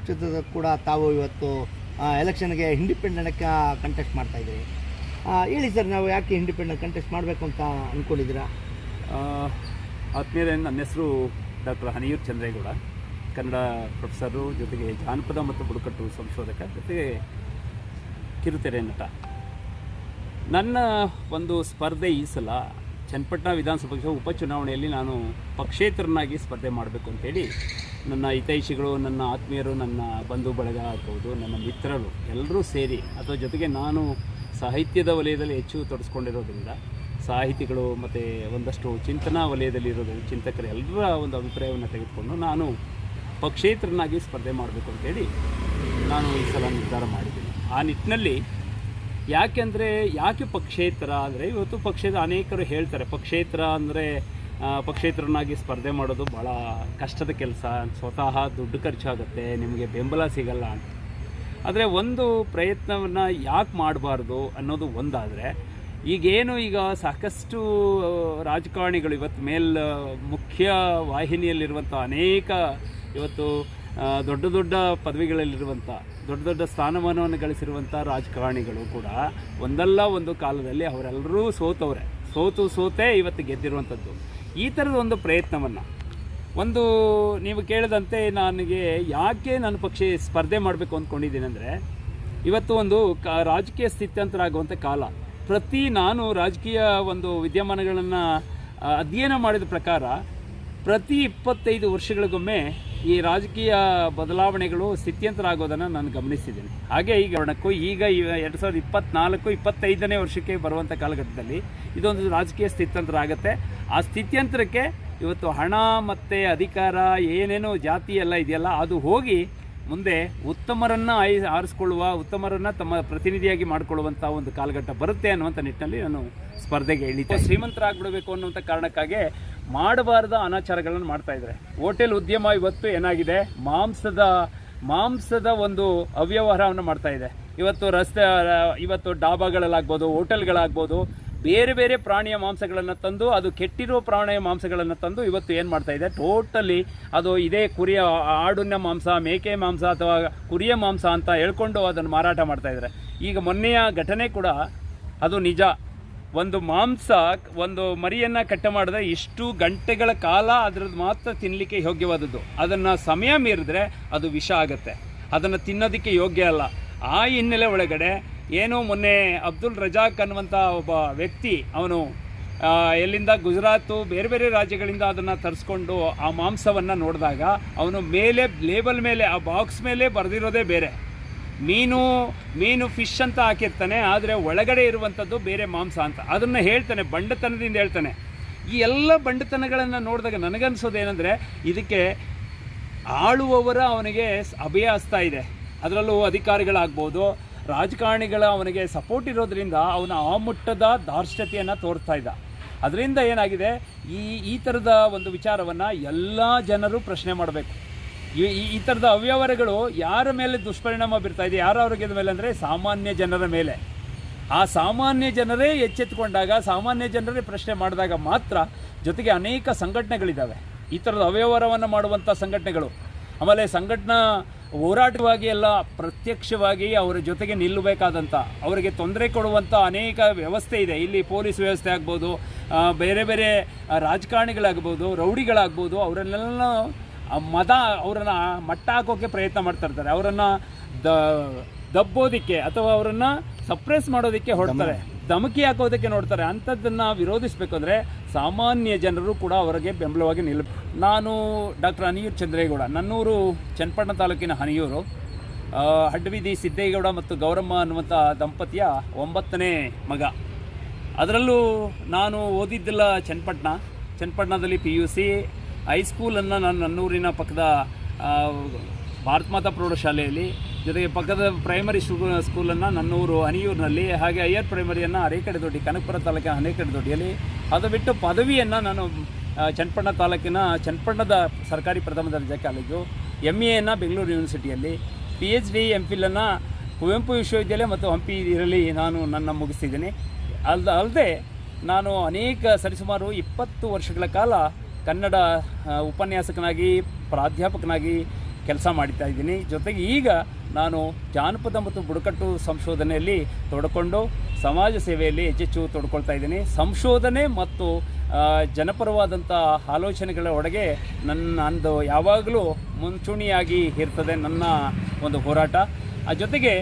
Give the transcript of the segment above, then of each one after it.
ಪಕ್ಷದ ಕೂಡ ತಾವು ಇವತ್ತು ಎಲೆಕ್ಷನ್ಗೆ ಇಂಡಿಪೆಂಡೆಂಟ್ ಕಂಟೆಸ್ಟ್ ಮಾಡ್ತಾ ಇದ್ದೀರಿ. ಆ, ಹೇಳಿ ಸರ್ ನಾವು ಯಾಕೆ ಇಂಡಿಪೆಂಡೆಂಟ್ ಕಂಟೆಸ್ಟ್ ಮಾಡಬೇಕು ಅಂತ ಅಂದ್ಕೊಂಡಿದ್ದೀರಾ ಆತ್ಮೀಯರೇ ನನ್ನ ಹೆಸರು ಡಾಕ್ಟರ್ ಹನಿಯೂರ್ ಚಂದ್ರೇಗೌಡ. ಕನ್ನಡ ಪ್ರೊಫೆಸರು ಜೊತೆಗೆ ಜಾನಪದ ಮತ್ತು ಬುಡಕಟ್ಟು ಸಂಶೋಧಕ ಜೊತೆಗೆ ಕಿರುತೆರೆ ನಟ. ನನ್ನ ಒಂದು ಸ್ಪರ್ಧೆ ಈ ಸಲ ಚನ್ನಪಟ್ಟಣ ವಿಧಾನಸಭಾ ಉಪಚುನಾವಣೆಯಲ್ಲಿ ನಾನು ಪಕ್ಷೇತರನಾಗಿ ಸ್ಪರ್ಧೆ ಮಾಡಬೇಕು ಅಂತೇಳಿ ನನ್ನ ಹಿತೈಷಿಗಳು, ನನ್ನ ಆತ್ಮೀಯರು, ನನ್ನ ಬಂಧು ಬಳಗ ಆಗ್ಬೋದು ನನ್ನ ಮಿತ್ರರು ಎಲ್ಲರೂ ಸೇರಿ, ಅಥವಾ ಜೊತೆಗೆ ನಾನು ಸಾಹಿತ್ಯದ ವಲಯದಲ್ಲಿ ಹೆಚ್ಚು ತೊಡಸ್ಕೊಂಡಿರೋದ್ರಿಂದ, ಸಾಹಿತಿಗಳು ಮತ್ತು ಒಂದಷ್ಟು ಚಿಂತನಾ ವಲಯದಲ್ಲಿ ಇರೋದು ಚಿಂತಕರು ಎಲ್ಲರ ಒಂದು ಅಭಿಪ್ರಾಯವನ್ನು ತೆಗೆದುಕೊಂಡು ನಾನು ಪಕ್ಷೇತರನಾಗಿ ಸ್ಪರ್ಧೆ ಮಾಡಬೇಕು ಅಂತೇಳಿ ನಾನು ಈ ಸಲ ನಿರ್ಧಾರ ಮಾಡಿದ್ದೀನಿ. ಆ ನಿಟ್ಟಿನಲ್ಲಿ ಯಾಕೆಂದರೆ ಯಾಕೆ ಪಕ್ಷೇತರ ಅಂದರೆ ಇವತ್ತು ಪಕ್ಷದ ಅನೇಕರು ಹೇಳ್ತಾರೆ, ಪಕ್ಷೇತರ ಅಂದರೆ ಪಕ್ಷೇತರನಾಗಿ ಸ್ಪರ್ಧೆ ಮಾಡೋದು ಭಾಳ ಕಷ್ಟದ ಕೆಲಸ. ಸ್ವತಃ ದುಡ್ಡು ಖರ್ಚಾಗುತ್ತೆ, ನಿಮಗೆ ಬೆಂಬಲ ಸಿಗಲ್ಲ ಅಂತ. ಆದರೆ ಒಂದು ಪ್ರಯತ್ನವನ್ನು ಯಾಕೆ ಮಾಡಬಾರ್ದು ಅನ್ನೋದು ಒಂದಾದರೆ, ಈಗೇನು ಈಗ ಸಾಕಷ್ಟು ರಾಜಕಾರಣಿಗಳು ಇವತ್ತು ಮೇಲ್ ಮುಖ್ಯ ವಾಹಿನಿಯಲ್ಲಿರುವಂಥ ಅನೇಕ ಇವತ್ತು ದೊಡ್ಡ ದೊಡ್ಡ ಪದವಿಗಳಲ್ಲಿರುವಂಥ ದೊಡ್ಡ ದೊಡ್ಡ ಸ್ಥಾನಮಾನವನ್ನು ಗಳಿಸಿರುವಂಥ ರಾಜಕಾರಣಿಗಳು ಕೂಡ ಒಂದಲ್ಲ ಒಂದು ಕಾಲದಲ್ಲಿ ಅವರೆಲ್ಲರೂ ಸೋತವ್ರೆ. ಸೋತು ಸೋತೇ ಇವತ್ತು ಗೆದ್ದಿರುವಂಥದ್ದು ಈ ಥರದ ಒಂದು ಪ್ರಯತ್ನವನ್ನು. ಒಂದು ನೀವು ಕೇಳಿದಂತೆ ನನಗೆ ಯಾಕೆ ನಾನು ಪಕ್ಷ ಸ್ಪರ್ಧೆ ಮಾಡಬೇಕು ಅಂದ್ಕೊಂಡಿದ್ದೀನಿ ಅಂದರೆ, ಇವತ್ತು ಒಂದು ಕ ರಾಜಕೀಯ ಸ್ಥಿತ್ಯಂತರಾಗುವಂಥ ಕಾಲ. ಪ್ರತಿ ನಾನು ರಾಜಕೀಯ ಒಂದು ವಿದ್ಯಮಾನಗಳನ್ನು, ಅಧ್ಯಯನ ಮಾಡಿದ ಪ್ರಕಾರ, ಪ್ರತಿ ಇಪ್ಪತ್ತೈದು ವರ್ಷಗಳಿಗೊಮ್ಮೆ ಈ ರಾಜಕೀಯ ಬದಲಾವಣೆಗಳು ಸ್ಥಿತ್ಯಂತರ ಆಗೋದನ್ನು ನಾನು ಗಮನಿಸಿದ್ದೀನಿ. ಹಾಗೆ ಈಗ ವರ್ಣಕ್ಕೂ ಈಗ ಎರಡು ಸಾವಿರದ ಇಪ್ಪತ್ತ್ನಾಲ್ಕು ಇಪ್ಪತ್ತೈದನೇ ವರ್ಷಕ್ಕೆ ಬರುವಂಥ ಕಾಲಘಟ್ಟದಲ್ಲಿ ಇದೊಂದು ರಾಜಕೀಯ ಸ್ಥಿತ್ಯಂತರ ಆಗುತ್ತೆ. ಆ ಸ್ಥಿತ್ಯಂತರಕ್ಕೆ ಇವತ್ತು ಹಣ ಮತ್ತು ಅಧಿಕಾರ ಏನೇನೋ ಜಾತಿ ಎಲ್ಲ ಇದೆಯಲ್ಲ ಅದು ಹೋಗಿ ಮುಂದೆ ಉತ್ತಮರನ್ನು ಆಯ್ ಆರಿಸ್ಕೊಳ್ಳುವ ಉತ್ತಮರನ್ನು ತಮ್ಮ ಪ್ರತಿನಿಧಿಯಾಗಿ ಮಾಡಿಕೊಳ್ಳುವಂಥ ಒಂದು ಕಾಲಘಟ್ಟ ಬರುತ್ತೆ ಅನ್ನುವಂಥ ನಿಟ್ಟಿನಲ್ಲಿ ನಾನು ಸ್ಪರ್ಧೆಗೆ ಹೇಳಿದ್ದೆ ಶ್ರೀಮಂತರಾಗ್ಬಿಡಬೇಕು ಅನ್ನುವಂಥ ಕಾರಣಕ್ಕಾಗಿ ಮಾಡಬಾರದ ಅನಾಚಾರಗಳನ್ನು ಮಾಡ್ತಾ ಇದ್ದಾರೆ. ಹೋಟೆಲ್ ಉದ್ಯಮ ಇವತ್ತು ಏನಾಗಿದೆ? ಮಾಂಸದ ಮಾಂಸದ ಒಂದು ಅವ್ಯವಹಾರವನ್ನು ಮಾಡ್ತಾ ಇದೆ. ಇವತ್ತು ರಸ್ತೆ, ಇವತ್ತು ಡಾಬಾಗಳಲ್ಲಾಗ್ಬೋದು, ಹೋಟೆಲ್ಗಳಾಗ್ಬೋದು, ಬೇರೆ ಬೇರೆ ಪ್ರಾಣಿಯ ಮಾಂಸಗಳನ್ನು ತಂದು, ಅದು ಕೆಟ್ಟಿರೋ ಪ್ರಾಣಿಯ ಮಾಂಸಗಳನ್ನು ತಂದು ಇವತ್ತು ಏನು ಮಾಡ್ತಾ ಇದೆ? ಟೋಟಲಿ ಅದು ಇದೇ ಕುರಿಯ ಆಡುನ ಮಾಂಸ, ಮೇಕೆ ಮಾಂಸ ಅಥವಾ ಕುರಿಯ ಮಾಂಸ ಅಂತ ಹೇಳ್ಕೊಂಡು ಅದನ್ನು ಮಾರಾಟ ಮಾಡ್ತಾ ಇದ್ದಾರೆ. ಈಗ ಮೊನ್ನೆಯ ಘಟನೆ ಕೂಡ ಅದು ನಿಜ. ಒಂದು ಮಾಂಸ, ಒಂದು ಮರಿಯನ್ನು ಕಟ್ಟ ಮಾಡಿದ್ರೆ ಇಷ್ಟು ಗಂಟೆಗಳ ಕಾಲ ಅದರದ್ದು ಮಾತ್ರ ತಿನ್ನಲಿಕ್ಕೆ ಯೋಗ್ಯವಾದದ್ದು. ಅದನ್ನು ಸಮಯ ಮೀರಿದ್ರೆ ಅದು ವಿಷ ಆಗುತ್ತೆ. ಅದನ್ನು ತಿನ್ನೋದಕ್ಕೆ ಯೋಗ್ಯ ಅಲ್ಲ. ಆ ಹಿನ್ನೆಲೆ ಒಳಗಡೆ ಏನೋ ಮೊನ್ನೆ ಅಬ್ದುಲ್ ರಜಾಕ್ ಅನ್ನುವಂಥ ಒಬ್ಬ ವ್ಯಕ್ತಿ, ಅವನು ಎಲ್ಲಿಂದ ಗುಜರಾತು, ಬೇರೆ ಬೇರೆ ರಾಜ್ಯಗಳಿಂದ ಅದನ್ನು ತರಿಸ್ಕೊಂಡು ಆ ಮಾಂಸವನ್ನು ನೋಡಿದಾಗ ಅವನು ಮೇಲೆ ಲೇಬಲ್ ಮೇಲೆ, ಆ ಬಾಕ್ಸ್ ಮೇಲೆ ಬರೆದಿರೋದೇ ಬೇರೆ. ಮೀನು ಮೀನು ಫಿಶ್ ಅಂತ ಹಾಕಿರ್ತಾನೆ, ಆದರೆ ಒಳಗಡೆ ಇರುವಂಥದ್ದು ಬೇರೆ ಮಾಂಸ ಅಂತ. ಅದನ್ನು ಹೇಳ್ತಾನೆ, ಬಂಡತನದಿಂದ ಹೇಳ್ತಾನೆ. ಈ ಎಲ್ಲ ಬಂಡತನಗಳನ್ನು ನೋಡಿದಾಗ ನನಗನ್ಸೋದು ಏನಂದರೆ, ಇದಕ್ಕೆ ಆಳುವವರ ಅವನಿಗೆ ಅಭಯ ಹಸ್ತಾ ಇದೆ. ಅದರಲ್ಲೂ ಅಧಿಕಾರಿಗಳಾಗ್ಬೋದು, ರಾಜಕಾರಣಿಗಳ ಅವನಿಗೆ ಸಪೋರ್ಟ್ ಇರೋದ್ರಿಂದ ಅವನ ಆ ಮುಟ್ಟದ ದಾರ್ಷ್ಟ್ಯತೆಯನ್ನು ತೋರಿಸ್ತಾ ಇದ್ದ. ಅದರಿಂದ ಏನಾಗಿದೆ, ಈ ಈ ಥರದ ಒಂದು ವಿಚಾರವನ್ನು ಎಲ್ಲ ಜನರು ಪ್ರಶ್ನೆ ಮಾಡಬೇಕು. ಈ ಈ- ಥರದ ಅವ್ಯವಹಾರಗಳು ಯಾರ ಮೇಲೆ ದುಷ್ಪರಿಣಾಮ ಬೀರ್ತಾ ಇದೆ, ಯಾರ ಆರೋಗ್ಯದ ಮೇಲೆ ಅಂದರೆ ಸಾಮಾನ್ಯ ಜನರ ಮೇಲೆ. ಆ ಸಾಮಾನ್ಯ ಜನರೇ ಎಚ್ಚೆತ್ತುಕೊಂಡಾಗ, ಸಾಮಾನ್ಯ ಜನರೇ ಪ್ರಶ್ನೆ ಮಾಡಿದಾಗ ಮಾತ್ರ ಜೊತೆಗೆ ಅನೇಕ ಸಂಘಟನೆಗಳಿದ್ದಾವೆ. ಈ ಥರದ ಅವ್ಯವಹಾರವನ್ನು ಮಾಡುವಂಥ ಸಂಘಟನೆಗಳು. ಆಮೇಲೆ ಸಂಘಟನಾ ಹೋರಾಟವಾಗಿ ಎಲ್ಲ ಪ್ರತ್ಯಕ್ಷವಾಗಿ ಅವರ ಜೊತೆಗೆ ನಿಲ್ಲಬೇಕಾದಂಥ ಅವರಿಗೆ ತೊಂದರೆ ಕೊಡುವಂಥ ಅನೇಕ ವ್ಯವಸ್ಥೆ ಇದೆ. ಇಲ್ಲಿ ಪೊಲೀಸ್ ವ್ಯವಸ್ಥೆ ಆಗ್ಬೋದು ಬೇರೆ ಬೇರೆ ರಾಜಕಾರಣಿಗಳಾಗ್ಬೋದು, ರೌಡಿಗಳಾಗ್ಬೋದು, ಅವರನ್ನೆಲ್ಲ ಮದ ಅವರನ್ನು ಮಟ್ಟ ಹಾಕೋಕ್ಕೆ ಪ್ರಯತ್ನ ಮಾಡ್ತಾ ಇರ್ತಾರೆ. ಅವರನ್ನು ದ ದಬ್ಬೋದಕ್ಕೆ ಅಥವಾ ಅವರನ್ನು ಸಪ್ರೆಸ್ ಮಾಡೋದಕ್ಕೆ ಹೊಡ್ತಾರೆ. ಧಮಕಿ ಹಾಕೋದಕ್ಕೆ ನೋಡ್ತಾರೆ. ಅಂಥದ್ದನ್ನು ವಿರೋಧಿಸಬೇಕು ಅಂದರೆ ಸಾಮಾನ್ಯ ಜನರು ಕೂಡ ಅವರಿಗೆ ಬೆಂಬಲವಾಗಿ ನಿಲ್ಲ ನಾನು ಡಾಕ್ಟರ್ ಅನಿಯೂರ್ ಚಂದ್ರೇಗೌಡ ನನ್ನೂರು ಚನ್ನಪಟ್ಟಣ ತಾಲೂಕಿನ ಹನಿಯೂರು ಹಡ್ಬೀದಿ ಸಿದ್ದೇಗೌಡ ಮತ್ತು ಗೌರಮ್ಮ ಅನ್ನುವಂಥ ದಂಪತಿಯ ಒಂಬತ್ತನೇ ಮಗ. ಅದರಲ್ಲೂ ನಾನು ಓದಿದ್ದಿಲ್ಲ ಚನ್ನಪಟ್ಟಣ. ಚನ್ನಪಟ್ಟಣದಲ್ಲಿ ಪಿ ಯು ಸಿ ಹೈಸ್ಕೂಲನ್ನು ನಾನು ನನ್ನೂರಿನ ಪಕ್ಕದ ಭಾರತ ಮಾತಾ ಪ್ರೌಢಶಾಲೆಯಲ್ಲಿ ಜೊತೆಗೆ ಪಕ್ಕದ ಪ್ರೈಮರಿ ಶೂ ಸ್ಕೂಲನ್ನು ನನ್ನೂರು ಹನಿಯೂರಿನಲ್ಲಿ ಹಾಗೆ ಹೈಯರ್ ಪ್ರೈಮರಿಯನ್ನು ಅರೇಕಡೆ ದೊಡ್ಡಿ ಕನಕಪುರ ತಾಲೂಕಿನ ಅನೇಕಡೆ ದೊಡ್ಡಿಯಲ್ಲಿ ಅದು ಬಿಟ್ಟು ಪದವಿಯನ್ನು ನಾನು ಚನ್ನಪಣ್ಣ ತಾಲೂಕಿನ ಚನ್ನಪಣ್ಣದ ಸರ್ಕಾರಿ ಪ್ರಥಮ ದರ್ಜೆ ಕಾಲೇಜು ಎಂ ಎನ್ನು ಬೆಂಗಳೂರು ಯೂನಿವರ್ಸಿಟಿಯಲ್ಲಿ ಪಿ ಎಚ್ ಡಿ ಎಂ ಫಿಲನ್ನು ಕುವೆಂಪು ವಿಶ್ವವಿದ್ಯಾಲಯ ಮತ್ತು ಹಂಪಿ ಇದರಲ್ಲಿ ನಾನು ನನ್ನ ಮುಗಿಸಿದ್ದೀನಿ ಅಲ್ದ ಅಲ್ಲದೆ ನಾನು ಅನೇಕ ಸರಿಸುಮಾರು ಇಪ್ಪತ್ತು ವರ್ಷಗಳ ಕಾಲ ಕನ್ನಡ ಉಪನ್ಯಾಸಕನಾಗಿ, ಪ್ರಾಧ್ಯಾಪಕನಾಗಿ ಕೆಲಸ ಮಾಡ್ತಾ ಇದ್ದೀನಿ. ಜೊತೆಗೆ ಈಗ ನಾನು ಜಾನಪದ ಮತ್ತು ಬುಡಕಟ್ಟು ಸಂಶೋಧನೆಯಲ್ಲಿ ತೊಡ್ಕೊಂಡು ಸಮಾಜ ಸೇವೆಯಲ್ಲಿ ಹೆಚ್ಚೆಚ್ಚು ತೊಡ್ಕೊಳ್ತಾ ಇದ್ದೀನಿ. ಸಂಶೋಧನೆ ಮತ್ತು ಜನಪರವಾದಂಥ ಆಲೋಚನೆಗಳ ಒಳಗೆ ನನ್ನ ನಂದು ಯಾವಾಗಲೂ ಮುಂಚೂಣಿಯಾಗಿ ಇರ್ತದೆ ನನ್ನ ಒಂದು ಹೋರಾಟ. ಆ, ಜೊತೆಗೆ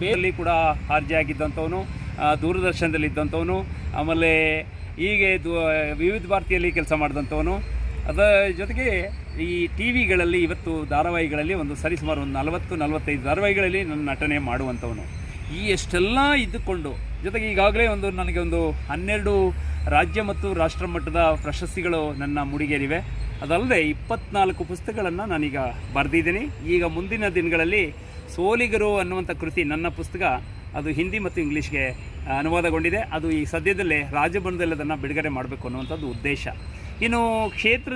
ಬೇರಲ್ಲಿ ಕೂಡ ಆಗಿದ್ದಂಥವನು ದೂರದರ್ಶನದಲ್ಲಿದ್ದಂಥವನು, ಆಮೇಲೆ ಹೀಗೆ ಇದು ವಿವಿಧ ಭಾರತಿಯಲ್ಲಿ ಕೆಲಸ ಮಾಡಿದಂಥವನು. ಅದರ ಜೊತೆಗೆ ಈ ಟಿ ವಿಗಳಲ್ಲಿ ಇವತ್ತು ಧಾರಾವಾಹಿಗಳಲ್ಲಿ ಒಂದು ಸರಿಸುಮಾರು ಒಂದು ನಲವತ್ತು, ನಲವತ್ತೈದು ಧಾರಾವಾಹಿಗಳಲ್ಲಿ ನನ್ನ ನಟನೆ ಮಾಡುವಂಥವನು. ಈ ಎಷ್ಟೆಲ್ಲ ಇದ್ದುಕೊಂಡು, ಜೊತೆಗೆ ಈಗಾಗಲೇ ಒಂದು ನನಗೆ ಒಂದು ಹನ್ನೆರಡು ರಾಜ್ಯ ಮತ್ತು ರಾಷ್ಟ್ರ ಮಟ್ಟದ ಪ್ರಶಸ್ತಿಗಳು ನನ್ನ ಮುಡಿಗೇರಿವೆ. ಅದಲ್ಲದೆ ಇಪ್ಪತ್ನಾಲ್ಕು ಪುಸ್ತಕಗಳನ್ನು ನಾನೀಗ ಬರೆದಿದ್ದೀನಿ. ಈಗ ಮುಂದಿನ ದಿನಗಳಲ್ಲಿ ಸೋಲಿಗರು ಅನ್ನುವಂಥ ಕೃತಿ ನನ್ನ ಪುಸ್ತಕ ಅದು ಹಿಂದಿ ಮತ್ತು ಇಂಗ್ಲೀಷ್ಗೆ ಅನುವಾದಗೊಂಡಿದೆ. ಅದು ಈ ಸದ್ಯದಲ್ಲೇ ರಾಜಭವನದಲ್ಲಿ ಅದನ್ನು ಬಿಡುಗಡೆ ಮಾಡಬೇಕು ಅನ್ನುವಂಥದ್ದು ಉದ್ದೇಶ. ಇನ್ನು ಕ್ಷೇತ್ರ